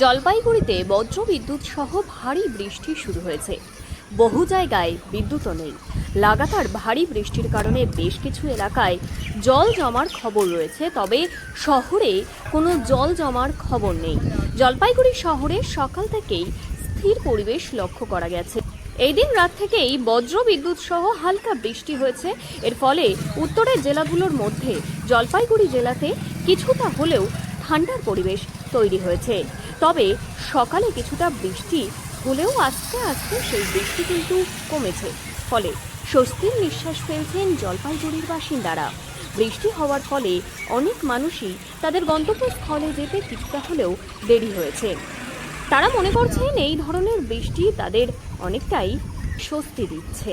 জলপাইগুড়িতে বজ্রবিদ্যুৎ সহ ভারী বৃষ্টি শুরু হয়েছে। বহু জায়গায় বিদ্যুৎও নেই। লাগাতার ভারী বৃষ্টির কারণে বেশ কিছু এলাকায় জল জমার খবর রয়েছে, তবে শহরে কোনো জল জমার খবর নেই। জলপাইগুড়ি শহরে সকাল থেকেই স্থির পরিবেশ লক্ষ্য করা গেছে। এই দিন রাত থেকেই বজ্র বিদ্যুৎ সহ হালকা বৃষ্টি হয়েছে। এর ফলে উত্তরের জেলাগুলোর মধ্যে জলপাইগুড়ি জেলাতে কিছুটা হলেও ঠান্ডার পরিবেশ তৈরি হয়েছে। তবে সকালে কিছুটা বৃষ্টি হলেও আস্তে আস্তে সেই বৃষ্টি কিন্তু কমেছে। ফলে স্বস্তির নিঃশ্বাস ফেলছেন জলপাইগুড়ির বাসিন্দারা। বৃষ্টি হওয়ার ফলে অনেক মানুষই তাদের গন্তব্যস্থলে যেতে কিছুটা হলেও দেরি হয়েছে। তারা মনে করছেন এই ধরনের বৃষ্টি তাদের অনেকটাই স্বস্তি দিচ্ছে।